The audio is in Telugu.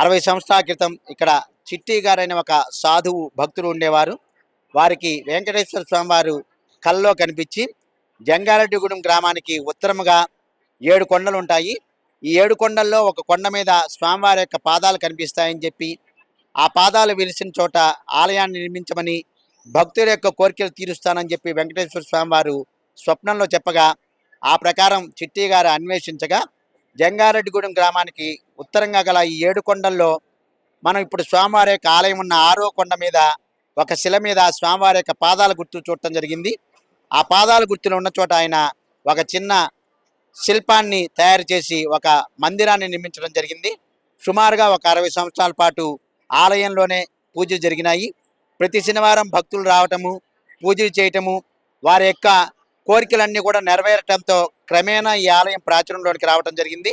అరవై సంవత్సరాల క్రితం ఇక్కడ చిట్టి గారైన ఒక సాధువు భక్తులు ఉండేవారు. వారికి వెంకటేశ్వర స్వామివారు కల్లో కనిపించి జంగారెడ్డిగూడెం గ్రామానికి ఉత్తరముగా ఏడు కొండలు ఉంటాయి. ఈ ఏడు కొండల్లో ఒక కొండ మీద స్వామివారి యొక్క పాదాలు కనిపిస్తాయని చెప్పి ఆ పాదాలు వెలిసిన చోట ఆలయాన్ని నిర్మించమని భక్తుల యొక్క కోరికలు తీరుస్తానని చెప్పి వెంకటేశ్వర స్వామివారు స్వప్నంలో చెప్పగా ఆ ప్రకారం చిట్టి గారు అన్వేషించగా జంగారెడ్డిగూడెం గ్రామానికి ఉత్తరంగా గల ఈ ఏడు కొండల్లో మనం ఇప్పుడు స్వామివారి యొక్క ఆలయం ఉన్న ఆరో కొండ మీద ఒక శిల మీద స్వామివారి యొక్క పాదాల గుర్తు చూడటం జరిగింది. ఆ పాదాల గుర్తులు ఉన్న చోట ఆయన ఒక చిన్న శిల్పాన్ని తయారు చేసి ఒక మందిరాన్ని నిర్మించడం జరిగింది. సుమారుగా ఒక అరవై సంవత్సరాల పాటు ఆలయంలోనే పూజలు జరిగినాయి. ప్రతి శనివారం భక్తులు రావటము పూజలు చేయటము వారి యొక్క కోరికలన్నీ కూడా నెరవేరటంతో క్రమేణా ఈ ఆలయం ప్రాచుర్యంలోనికి రావటం జరిగింది.